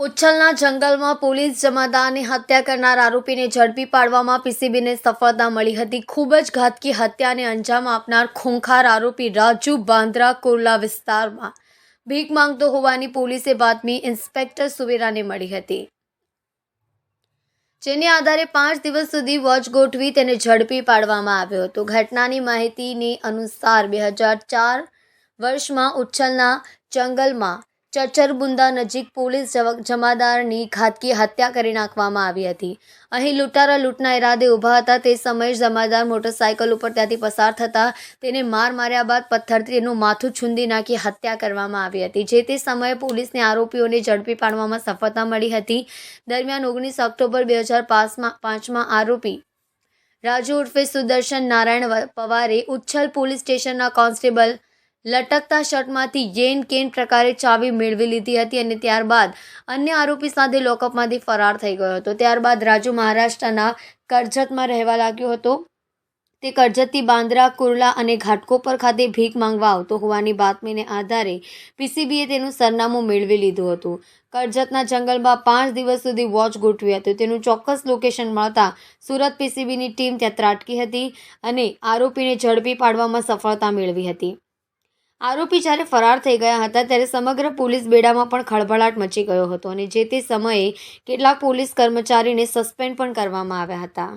ઉચ્છલના જંગલમાં પોલીસ જમાદારની હત્યા કરનાર આરોપીને ઝડપી પાડવામાં પીસીબીને સફળતા મળી હતી. ખૂબ જ ઘાતકી હત્યાને અંજામ આપનાર ખૂંખાર આરોપી રાજુ બાંદ્રા કુર્લા વિસ્તારમાં. ભીખ માંગતો હોવાની પોલીસે બાતમી ઇન્સ્પેક્ટર સુવેરાને મળી હતી. જેને આધારે પાંચ દિવસ સુધી વોચ ગોઠવી તેને ઝડપી પાડવામાં આવ્યો હતો. ઘટનાની માહિતીની અનુસાર બે હજાર ચાર વર્ષમાં ઉચ્છલના જંગલમાં ચચરબુંદા નજીક પોલીસ જમાદારની ઘાતકી હત્યા કરી નાખવામાં આવી હતી. અહીં લૂંટારા લૂંટના ઈરાદે ઊભા હતા. તે સમયે જમાદાર મોટરસાયકલ ઉપર ત્યાંથી પસાર થતા તેને માર માર્યા બાદ પથ્થરથી તેનું માથું છૂંદી નાખી હત્યા કરવામાં આવી હતી, જે તે સમયે પોલીસને આરોપીઓને ઝડપી પાડવામાં સફળતા મળી હતી. દરમિયાન ઓગણીસ ઓક્ટોબર બે હજાર પાંચમાં પાંચમાં આરોપી રાજુ ઉર્ફે સુદર્શન નારાયણ પવારે ઉચ્છલ પોલીસ સ્ટેશનના કોન્સ્ટેબલ લટકતા શર્ટમાંથી યેન કેન પ્રકારે ચાવી મેળવી લીધી હતી અને ત્યારબાદ અન્ય આરોપી સાથે લોકઅપમાંથી ફરાર થઈ ગયો હતો. ત્યારબાદ રાજુ મહારાષ્ટ્રના કરજતમાં રહેવા લાગ્યો હતો. તે કરજતથી બાંદ્રા, કુર્લા અને ઘાટકોપર ખાતે ભીખ માંગવા આવતો હોવાની બાતમીને આધારે પીસીબીએ તેનું સરનામું મેળવી લીધું હતું. કરજતના જંગલમાં પાંચ દિવસ સુધી વોચ ગોઠવી હતી. તેનું ચોક્કસ લોકેશન મળતા સુરત પીસીબીની ટીમ ત્યાં ત્રાટકી હતી અને આરોપીને ઝડપી પાડવામાં સફળતા મેળવી હતી. આરોપી જ્યારે ફરાર થઈ ગયા હતા, ત્યારે સમગ્ર પોલીસ બેડામાં પણ ખળભળાટ મચી ગયો હતો અને જે તે સમયે કેટલાક પોલીસ કર્મચારીને સસ્પેન્ડ પણ કરવામાં આવ્યા હતા.